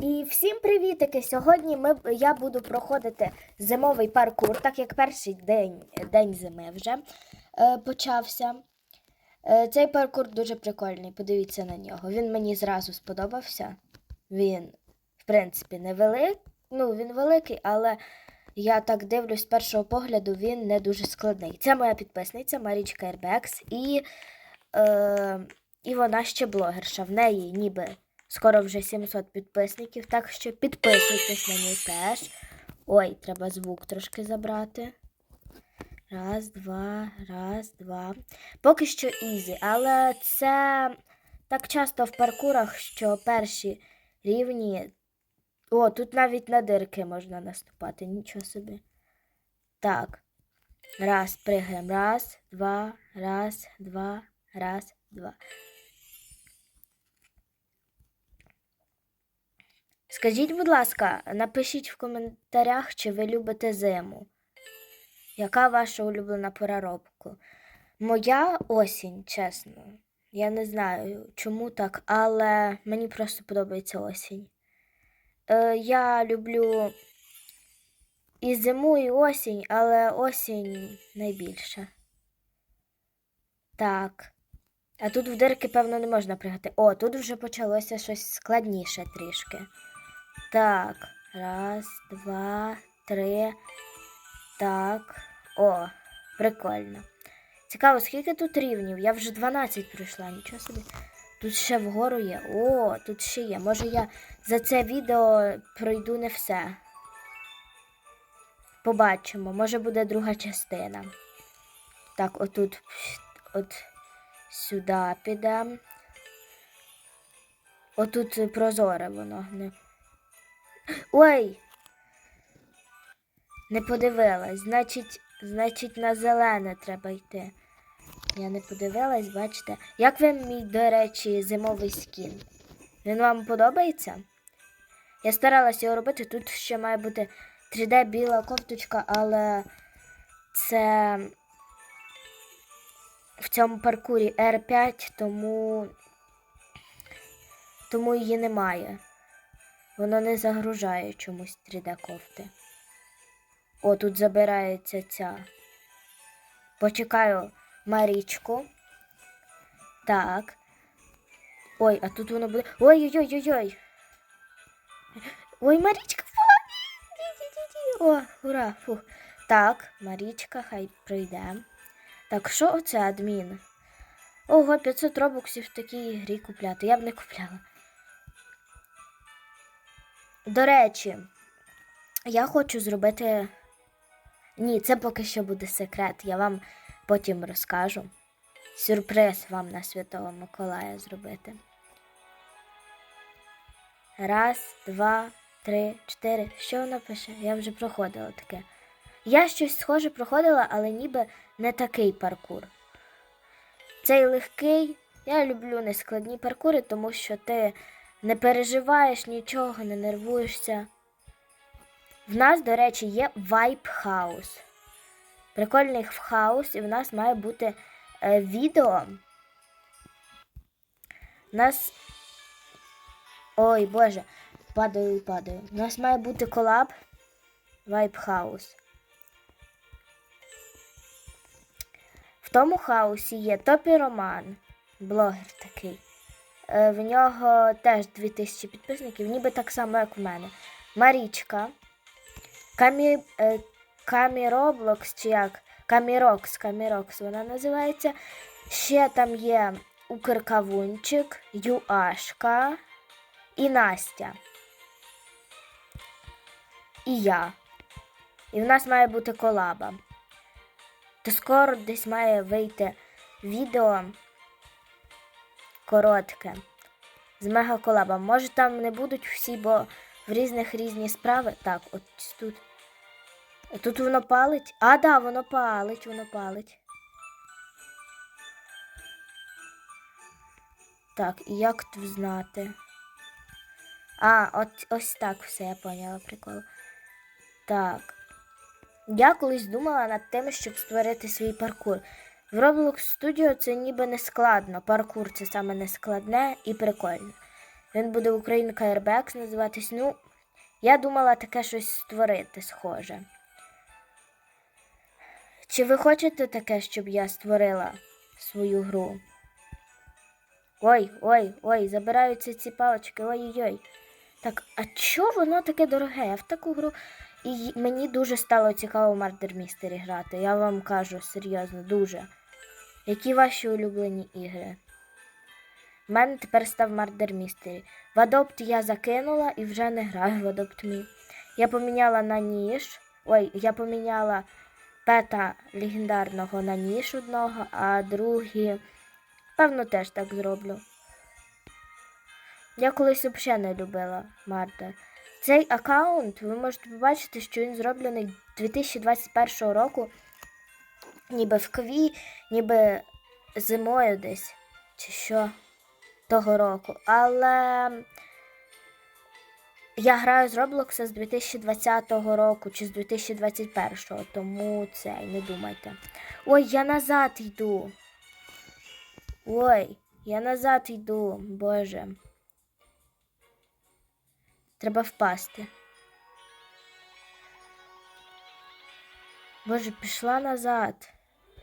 І всім привітики! Сьогодні ми, я буду проходити зимовий паркур, так як перший день, день зими вже е, почався. Е, цей паркур дуже прикольний, подивіться на нього. Він мені зразу сподобався. Він, в принципі, не ну, він великий, але я так дивлюсь, з першого погляду він не дуже складний. Це моя підписниця Марічка Ербекс, і, е, і вона ще блогерша. В неї ніби скоро вже 700 підписників, так що підписуйтесь на неї теж. Ой, треба звук трошки забрати. Раз, два, раз, два. Поки що ізі, але це так часто в паркурах, що перші рівні. О, тут навіть на дирки можна наступати, нічого собі. Так. Раз, пригаємо. Раз, два, раз, два, раз, два. Скажіть, будь ласка, напишіть в коментарях, чи ви любите зиму. Яка ваша улюблена пора року? Моя осінь, чесно. Я не знаю, чому так, але мені просто подобається осінь. Е, я люблю і зиму, і осінь, але осінь найбільше. Так. А тут в дирки, певно, не можна пригати. О, тут вже почалося щось складніше трішки. Так, раз, два, три. Так. О, прикольно. Цікаво, скільки тут рівнів? Я вже 12 пройшла, нічого собі. Тут ще вгору є. О, тут ще є. Може я за це відео пройду не все. Побачимо, може буде друга частина. Так, отут, от сюди підемо. Отут прозоре воно. Ой! Не подивилась. Значить, значить, на зелене треба йти. Я не подивилась, бачите. Як ви мій, до речі, зимовий скін? Він вам подобається? Я старалася його робити. Тут ще має бути 3D біла кофточка, але це в цьому паркурі R5, тому, тому її немає. Воно не загружає чомусь 3D кофти. О, тут забирається ця. Почекаю Марічку. Так. Ой, а тут воно буде. Ой-ой-ой-ой-ой. Ой, Марічка! О, ура! Фух. Так, Марічка, хай прийде. Так, що оце адмін? Ого, 500 робоксів в такій грі купляти. Я б не купляла. До речі, я хочу зробити. Ні, це поки що буде секрет. Я вам потім розкажу. Сюрприз вам на Святого Миколая зробити. Раз, два, три, чотири. Що воно пише? Я вже проходила таке. Я щось схоже проходила, але ніби не такий паркур. Цей легкий. Я люблю нескладні паркури, тому що ти не переживаєш нічого, не нервуєшся. В нас, до речі, є Vibe House. Прикольний хаус, і в нас має бути е, відео. У нас. Ой, Боже, падаю і падаю. У нас має бути колаб Vibe House. В тому хаусі є Топі Роман, блогер такий. Е, В нього теж 2000 підписників, ніби так само, як в мене. Марічка. Камі, е, Каміроблокс, чи як? Камірокс, Камірокс вона називається. Ще там є Укркавунчик, Юашка і Настя. І я. І в нас має бути колаба. То скоро десь має вийти відео коротке з мегаколабом. Може там не будуть всі, бо в різних різні справи. Так, от тут. Тут воно палить. А, да, воно палить, воно палить. Так, і як тут знати? А, от ось так все я поняла прикол. Так. Я колись думала над тим, щоб створити свій паркур. В Roblox Studio це ніби не складно. Паркур це саме не складне і прикольно. Він буде Українка Airbags називатись. Ну, я думала таке щось створити схоже. Чи ви хочете таке, щоб я створила свою гру? Ой, ой, ой, забираються ці палички, ой-ой-ой. Так, а чого воно таке дороге? Я в таку гру. І мені дуже стало цікаво в Murder Mystery грати. Я вам кажу серйозно, дуже. Які ваші улюблені ігри? У мене тепер став Murder Mystery. В Adopt я закинула і вже не граю в Adopt Me. Я поміняла на ніж. Ой, я поміняла пета легендарного на ніж одного, а другі, певно, теж так зроблю. Я колись взагалі не любила Мардер. Цей аккаунт, ви можете побачити, що він зроблений 2021 року, ніби в кві, ніби зимою десь, чи що того року. Але я граю з Роблокса з 2020 року чи з 2021, тому це не думайте. Ой, я назад йду. Ой, я назад йду, Боже. Треба впасти. Боже, пішла назад.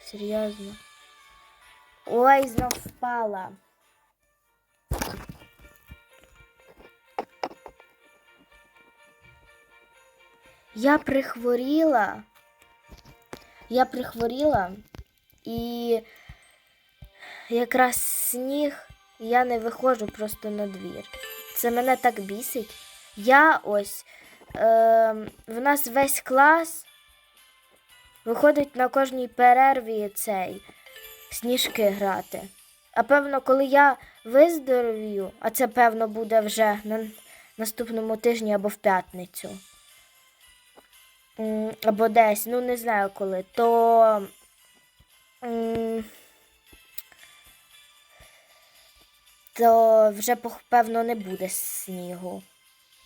Серйозно. Ой, знов впала. Я прихворіла. Я прихворіла і якраз сніг, я не виходжу просто на двір. Це мене так бісить. Я ось е, в нас весь клас виходить на кожній перерві цей сніжки грати. А певно, коли я виздоровію, а це певно буде вже на наступному тижні або в п'ятницю. Або десь, ну не знаю коли, то то вже певно не буде снігу.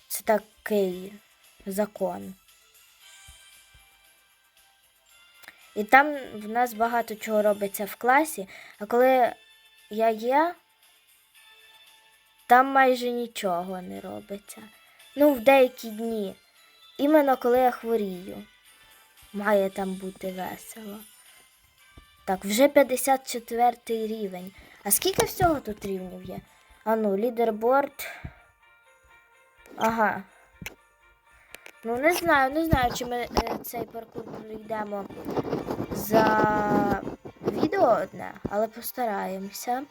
Це такий закон. І там в нас багато чого робиться в класі, а коли я є, там майже нічого не робиться. Ну, в деякі дні. Іменно коли я хворію. Має там бути весело. Так, вже 54 рівень. А скільки всього тут рівнів є? А ну, лідерборд. Ага. Ну, не знаю, не знаю, чи ми е, цей паркур пройдемо за відео одне, але постараємося.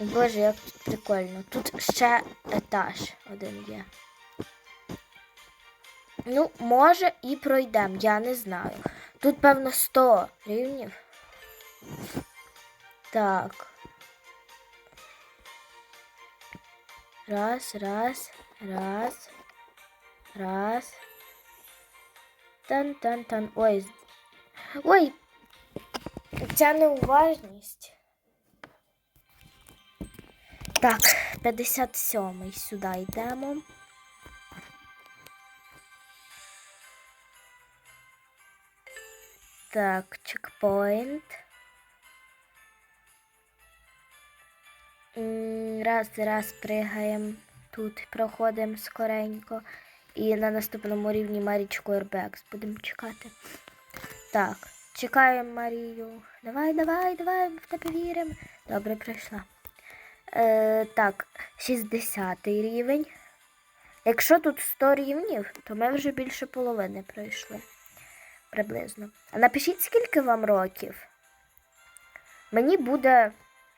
Боже, як тут прикольно. Тут ще етаж один є. Ну, може і пройдемо, я не знаю. Тут, певно, 100 рівнів. Так. Раз, раз, раз, раз. Тан-тан-тан. Ой. Ой. Ця неуважність. Так, 57-й сюди йдемо. Так, чекпоінт. Раз, раз пригаємо тут, проходимо скоренько. І на наступному рівні Марічку Airbags будемо чекати. Так, чекаємо Марію. Давай, давай, давай, ми в тебе віримо. Добре, прийшла. Е, так, 60 рівень. Якщо тут 100 рівнів, то ми вже більше половини пройшли. Приблизно. А напишіть, скільки вам років. Мені буде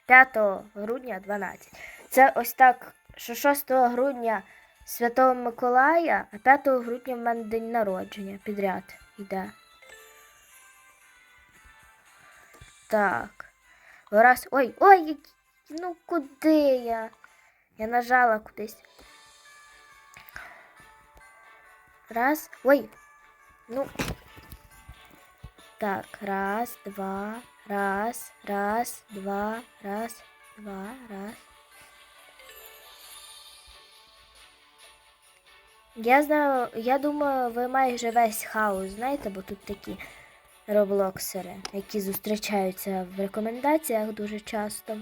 5 грудня 12. Це ось так, що 6 грудня Святого Миколая, а 5 грудня в мене день народження підряд йде. Так. Раз. Ой, ой, ну куди я? Я нажала кудись. Раз. Ой. Ну. Так, раз, два, раз, раз, два, раз, два, раз. Я знаю, я думаю, ви майже весь хаос знаєте, бо тут такі роблоксери, які зустрічаються в рекомендаціях дуже часто.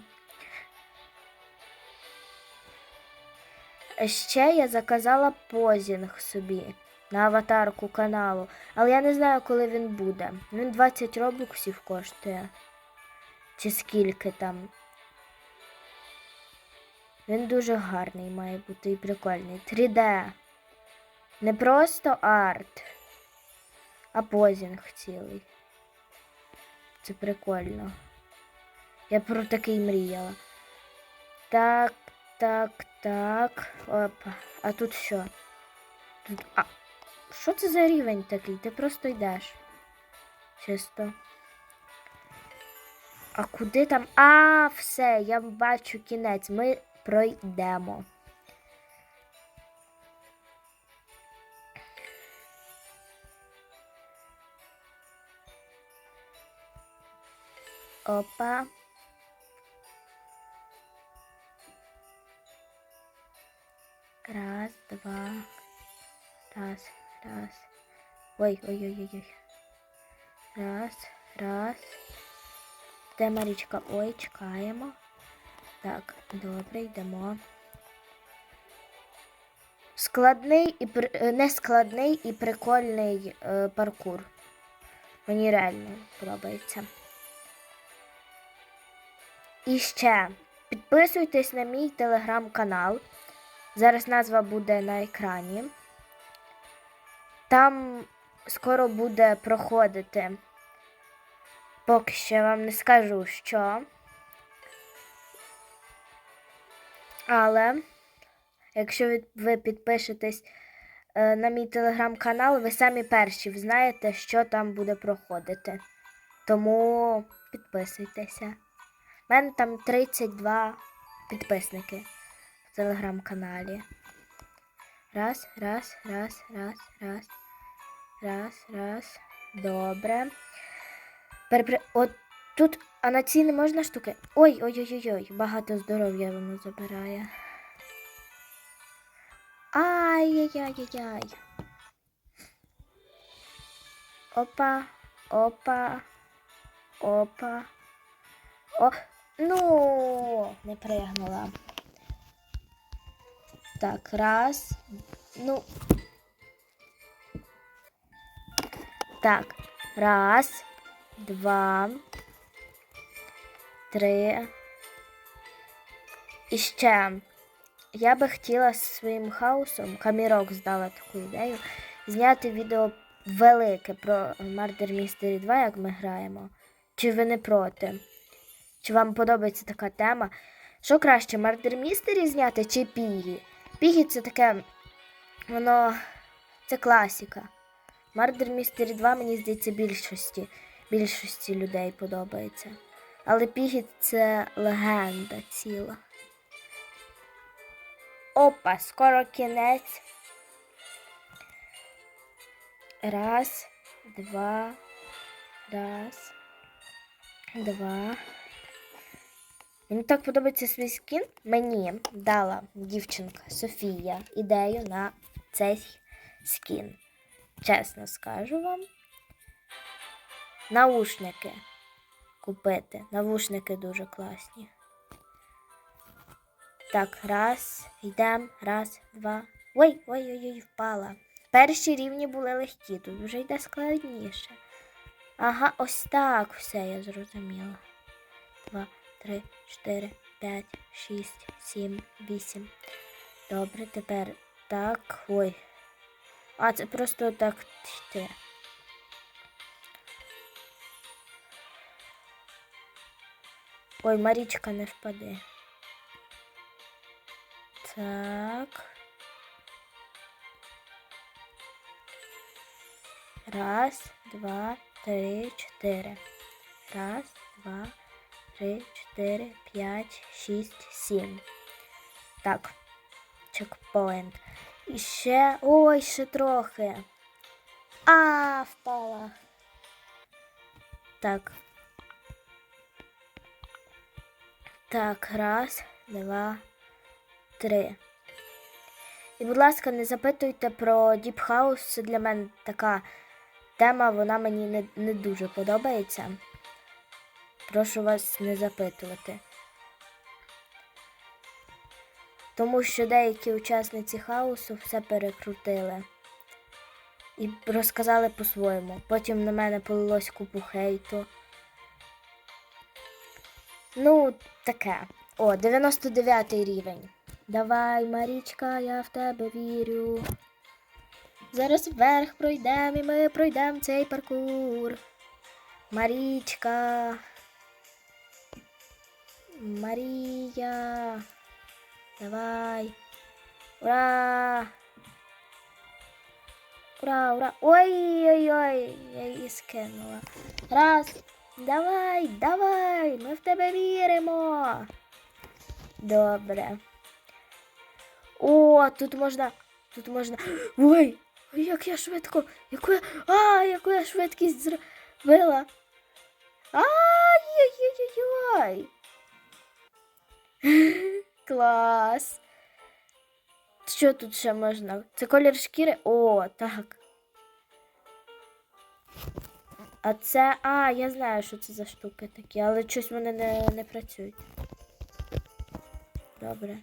ще я заказала позінг собі на аватарку каналу. Але я не знаю, коли він буде. Він 20 робоксів коштує. Чи скільки там. Він дуже гарний має бути і прикольний. 3D. Не просто арт, а позінг цілий. Це прикольно. Я про такий мріяла. Так, так, так. Опа. А тут що? Тут. А. Що це за рівень такий? Ти просто йдеш. Чисто. А куди там? А, все, я бачу кінець. Ми пройдемо. Опа. Раз, два. Раз, раз. Ой, ой, ой, ой, ой. Раз, раз. Де Марічка? Ой, чекаємо. Так, добре, йдемо. Складний і е, і прикольний е, паркур. Мені реально подобається. І ще підписуйтесь на мій телеграм-канал. Зараз назва буде на екрані. Там скоро буде проходити. Поки я вам не скажу що. Але якщо ви- ви підпишетесь е, на мій телеграм-канал, ви самі перші знаєте, що там буде проходити. Тому підписуйтеся. У мене там 32 підписники в телеграм-каналі. Раз, раз, раз, раз, раз, раз, раз. Добре. Перепри... От тут, а на ці не можна штуки. Ой, ой, ой, ой, ой, багато здоров'я воно забирає. Ай-яй-яй-яй-яй. Опа, опа, опа. О, ну, не пригнула. Так, раз. Ну. Так, раз, два, три. І ще я би хотіла своїм хаосом, Камірок здала таку ідею, зняти відео велике про Murder Mystery 2, як ми граємо. Чи ви не проти? Чи вам подобається така тема? Що краще, Murder Mystery зняти чи Пігі? Пігі це таке, воно це класика. Murder Mystery 2, мені здається, більшості, більшості людей подобається. Але Пігі це легенда ціла. Опа, скоро кінець. Раз, два, раз, два. Мені так подобається свій скін. Мені дала дівчинка Софія ідею на цей скін. Чесно скажу вам. Наушники купити. Навушники дуже класні. Так, раз, йдемо, раз, два. Ой, ой, ой, ой, впала. Перші рівні були легкі, тут вже йде складніше. Ага, ось так все я зрозуміла. Три, чотири, п'ять, шість, сім, вісім. Добре, тепер так. Ой. А, це просто так. Ой, Марічка, не впади. Так. Раз, два, три, чотири. Раз, два, три, чотири, п'ять, шість, сім. Так. Чекпоінт. І ще. Ой, ще трохи. А, впала. Так. Так, раз, два, три. І, будь ласка, не запитуйте про House. Це для мене така тема, вона мені не, не дуже подобається. Прошу вас не запитувати. тому що деякі учасниці хаосу все перекрутили і розказали по-своєму. Потім на мене полилось купу хейту. Ну, таке. О, 99 рівень. Давай, Марічка, я в тебе вірю. Зараз вверх пройдемо і ми пройдемо цей паркур. Марічка. Марія. Давай. Ура! Ура, ура! Ой-ой-ой! Я її скинула. Раз. Давай, давай! Ми в тебе віримо. Добре. О, тут можна. Тут можна. Ой! Ой, як я швидко. Яку я. А, яку я швидкість зробила. Ай-яй-яй-яй. Клас. Що тут ще можна? Це колір шкіри? О, так. А це. А, я знаю, що це за штуки такі, але щось вони не, не працюють. Добре.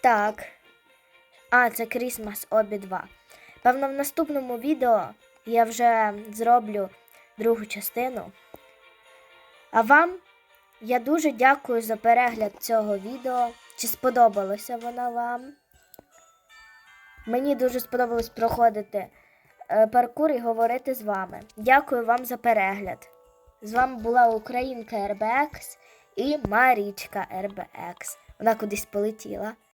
Так. А, це Christmas обі 2. Певно, в наступному відео я вже зроблю другу частину. А вам я дуже дякую за перегляд цього відео. Чи сподобалося воно вам? Мені дуже сподобалось проходити е, паркур і говорити з вами. Дякую вам за перегляд. З вами була Українка RBX і Марічка RBX. Вона кудись полетіла.